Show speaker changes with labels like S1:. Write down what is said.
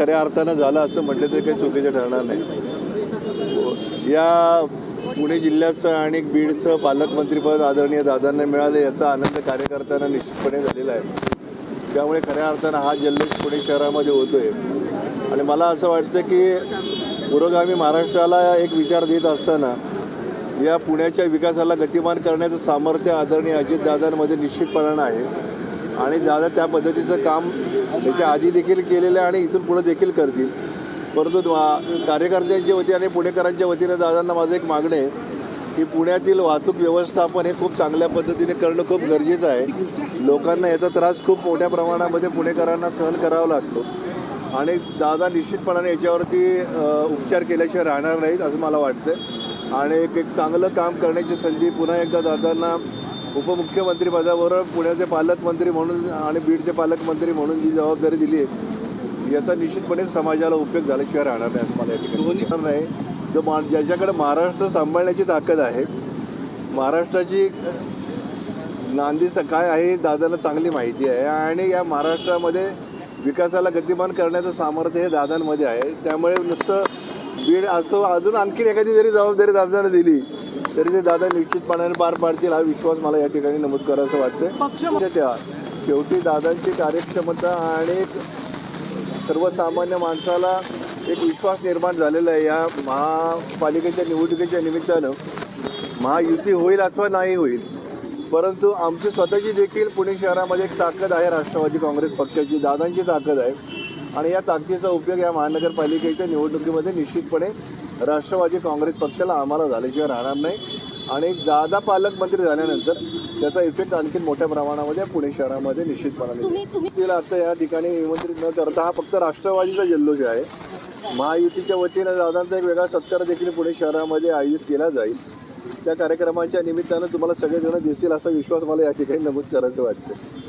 S1: खऱ्या अर्थानं झालं असं म्हटलं तरी काही चुकीचं ठरणार नाही. या पुणे जिल्ह्याचं आणि बीडचं पालकमंत्रीपद आदरणीय दादांना मिळालं याचा आनंद कार्यकर्त्यांना निश्चितपणे झालेला आहे. त्यामुळे खऱ्या अर्थानं हा जल्लोष पुणे शहरामध्ये होतोय. आणि मला असं वाटतं की पुरोगामी महाराष्ट्राला एक विचार देत असताना या पुण्याच्या विकासाला गतिमान करण्याचं सामर्थ्य आदरणीय अजितदादांमध्ये निश्चितपणानं आहे. आणि दादा त्या पद्धतीचं काम त्याच्या आधी देखील केलेलं आहे आणि इथून पुढे देखील करतील. परंतु कार्यकर्त्यांच्या वतीने आणि पुणेकरांच्या वतीनं दादांना माझं एक मागणं आहे की पुण्यातील वाहतूक व्यवस्थापन हे खूप चांगल्या पद्धतीने करणं खूप गरजेचं आहे. लोकांना याचा त्रास खूप मोठ्या प्रमाणामध्ये पुणेकरांना सहन करावा लागतो. आणि दादा निश्चितपणाने याच्यावरती उपचार केल्याशिवाय राहणार नाहीत असं मला वाटतं आणि एक एक चांगलं काम करण्याची संधी पुन्हा एकदा दादांना उपमुख्यमंत्रीपदावर पुण्याचे पालकमंत्री म्हणून आणि बीडचे पालकमंत्री म्हणून जी जबाबदारी दिली आहे याचा निश्चितपणे समाजाला उपयोग झाल्याशिवाय राहणार नाही असं मला या ठिकाणी नाही जो मा ज्याच्याकडे महाराष्ट्र सांभाळण्याची ताकद आहे महाराष्ट्राची नांदी काय आहे दादाला चांगली माहिती आहे आणि या महाराष्ट्रामध्ये विकासाला गतिमान करण्याचं सामर्थ्य हे दादांमध्ये आहे. त्यामुळे नुसतं बीड असो अजून आणखीन एखादी जरी जबाबदारी दादाने दिली तरी ते दादा निश्चितपणाने पार पाडतील हा विश्वास मला या ठिकाणी नमूद करायचं वाटतं त्या शेवटी दादांची कार्यक्षमता आणि सर्वसामान्य माणसाला एक विश्वास निर्माण झालेला आहे. या महापालिकेच्या निवडणुकीच्या निमित्तानं महायुती होईल अथवा नाही होईल परंतु आमची स्वतःची देखील पुणे शहरामध्ये एक ताकद आहे राष्ट्रवादी काँग्रेस पक्षाची दादांची ताकद आहे. आणि या ताकदीचा उपयोग या महानगरपालिकेच्या निवडणुकीमध्ये निश्चितपणे राष्ट्रवादी काँग्रेस पक्षाला आम्हाला झाल्याशिवाय राहणार नाही. आणि दादा पालकमंत्री झाल्यानंतर त्याचा इफेक्ट आणखी मोठ्या प्रमाणामध्ये पुणे शहरामध्ये निश्चितपणाने तिला आता या ठिकाणी निमंत्रित न करता हा फक्त राष्ट्रवादीचा जल्लोष आहे. महायुतीच्या वतीनं दादांचा एक वेगळा सत्कार देखील पुणे शहरामध्ये आयोजित केला जाईल. त्या कार्यक्रमाच्या निमित्तानं तुम्हाला सगळेजण दिसतील असा विश्वास मला या ठिकाणी नमूद करायचं वाटतं